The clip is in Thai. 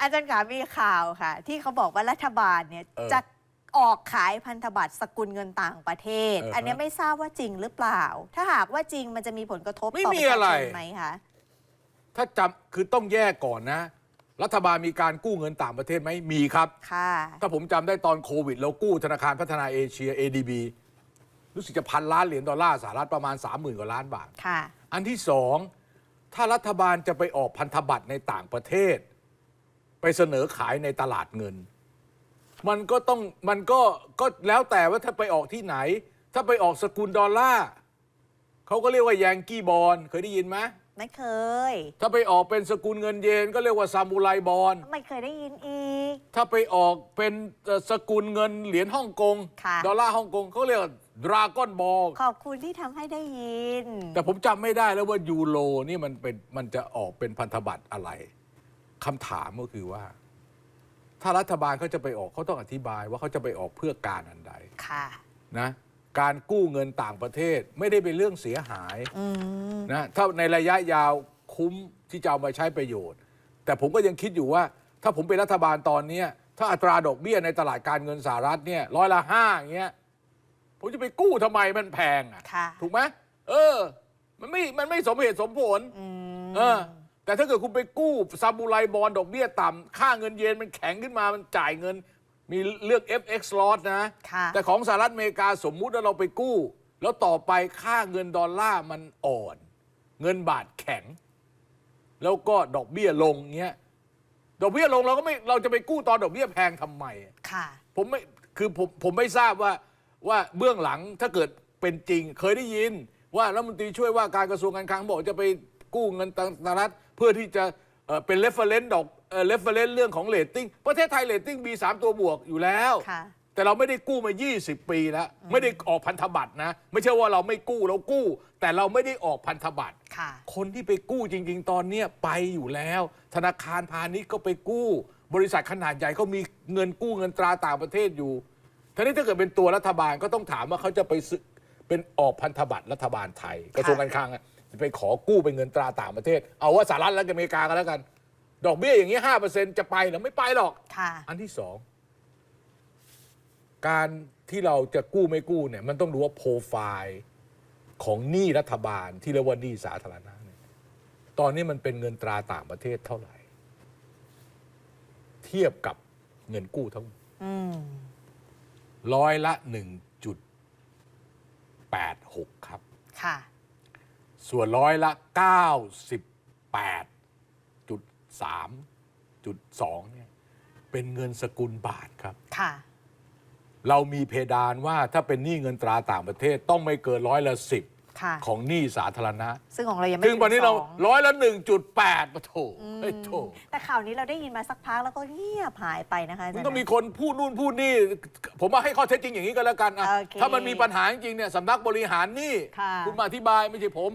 อาจารย์ขามีข่าวค่ะ ที่เขาบอกว่ารัฐบาลเนี่ยเออจะออกขายพันธบัตรสกุลเงินต่างประเทศ เออฮะอันเนี้ยไม่ทราบว่าจริงหรือเปล่า ถ้าหากว่าจริงมันจะมีผลกระทบไม่ต่อมีประชาอะไร ชนไหมคะถ้าจำคือต้องแยกก่อนนะ รัฐบาลมีการกู้เงินต่างประเทศไหมมีครับ ค่ะ ถ้าผมจำได้ตอนโควิดเรากู้ธนาคารพัฒนาเอเชีย ADB รู้สึกจะพันล้านเหรียญดอลลาร์สหรัฐประมาณ 30,000กว่าล้านบาท ค่ะ อันที่สองถ้ารัฐบาลจะไปออกพันธบัตรในต่างประเทศ ไปเสนอขายในตลาดเงิน มันก็ต้องมันก็ก็แล้วแต่ว่าถ้าไปออกที่ไหน ถ้าไปออกสกุลดอลลาร์เขาก็เรียกว่าแยงกี้บอลเคยได้ยินไหมไม่เคย ถ้าไปออกเป็นสกุลเงินเยนก็เรียกว่าซามูไรบอลไม่เคยได้ยินอีก ถ้าไปออกเป็นเอ่อสกุลเงินเหรียญฮ่องกง ค่ะ ดอลลาร์ฮ่องกงเขาเรียกว่าดราก้อนบอลขอบคุณที่ทำให้ได้ยิน แต่ผมจำไม่ได้แล้วว่ายูโรนี่มันเป็นมันจะออกเป็นพันธบัตรอะไร คำถามก็คือว่า ถ้ารัฐบาลเขาจะไปออกเขาต้องอธิบายว่าเขาจะไปออกเพื่อการอันใดค่ะ นะการกู้เงินต่างประเทศไม่ได้เป็นเรื่องเสียหายอืมนะถ้าในระยะยาวคุ้มที่จะเอามาใช้ประโยชน์ แต่ผมก็ยังคิดอยู่ว่า ถ้าผมเป็นรัฐบาลตอนเนี้ยถ้าอัตราดอกเบี้ยในตลาดการเงินสหรัฐเนี่ยร้อยละห้าอย่างเงี้ยผมจะไปกู้ทำไมมันแพงอะ ค่ะ ถูกไหมเออ มันไม่มันไม่สมเหตุสมผล อืม เออ แต่ถ้าเกิดคุณไปกู้ซาบูไรบอลดอกเบี้ยต่ำค่าเงินเยนมันแข็งขึ้นมามันจ่ายเงิน มีเลือก FX loss นะค่ะแต่ของสหรัฐอเมริกาสมมุติว่าเราไปกู้ แล้วต่อไปค่าเงินดอลลาร์มันอ่อน เงินบาทแข็ง แล้วก็ดอกเบี้ยลงเงี้ยดอกเบี้ยลงเราก็ไม่เราจะไปกู้ตอนดอกเบี้ยแพงทำไมค่ะ ผมไม่คือผมผมไม่ทราบว่าว่าเบื้องหลังถ้าเกิดเป็นจริง เคยได้ยิน ว่ารัฐมนตรีช่วยว่าการกระทรวงการคลังบอกจะไปกู้เงินต่างสหรัฐ เพื่อที่จะเอ่อเป็นเรฟเฟรนซ์ดอกเอ่อเรฟเฟรนซ์เรื่องของเรตติ้งประเทศไทยเรตติ้งมีสามตัวบวกอยู่แล้ว ค่ะ แต่เราไม่ได้กู้มา 20 ปีแล้ว ไม่ได้ออกพันธบัตรนะ ไม่ใช่ว่าเราไม่กู้เรากู้ แต่เราไม่ได้ออกพันธบัตร ค่ะ คนที่ไปกู้จริง ๆ ตอนเนี้ยไปอยู่แล้ว ธนาคารพาณิชย์ก็ไปกู้ บริษัทขนาดใหญ่ก็มีเงินกู้เงินตราต่างประเทศอยู่ทีนี้ถ้าเกิดเป็นตัวรัฐบาลก็ต้องถามว่าเขาจะไปซื้อเป็นออกพันธบัตรรัฐบาลไทย กระทรวงการคลังอะจะ ไปขอกู้เป็นเงินตราต่างประเทศ เอาว่าสหรัฐและอเมริกากันแล้วกัน ดอกเบี้ยอย่างนี้ห้าเปอร์เซ็นจะไปเหรือไม่ไปหรอก ค่ะ อันที่สอง การที่เราจะกู้ไม่กู้เนี่ย มันต้องดูว่าโปรไฟล์ของหนี้รัฐบาลที่เรียกว่าหนี้สาธารณะเนี่ยตอนนี้มันเป็นเงินตราต่างประเทศเท่าไหร่ เทียบกับเงินกู้ทั้งหมด อืม ร้อยละหนึ่งจุดแปดหกครับ ค่ะ ส่วนร้อยละเก้าสิบแปดจุดสามจุดสองเนี่ยเป็นเงินสกุลบาทครับ ค่ะ เรามีเพดานว่าถ้าเป็นหนี้เงินตราต่างประเทศต้องไม่เกินร้อยละสิบค่ะ ของหนี้สาธารณะ ซึ่งของเรายังไม่ซึ่งวันนี้เราถึสองร้อยละหนึ่งจุดแปดปะโถอืมไอ้โถ แต่ข่าวนี้เราได้ยินมาสักพักแล้วก็เงียบหายไปนะคะอาจารมันย์ต้องมีคนพูดนู่นพูดนี่ ผมมาให้ข้อเท็จจริงอย่างนี้ก็แล้วกันอะโอเคถ้ามันมีปัญหาจริงๆเนี่ยสำนักบริหารหนี้ค่ะคุณมาอธิบายไม่ใช่ผม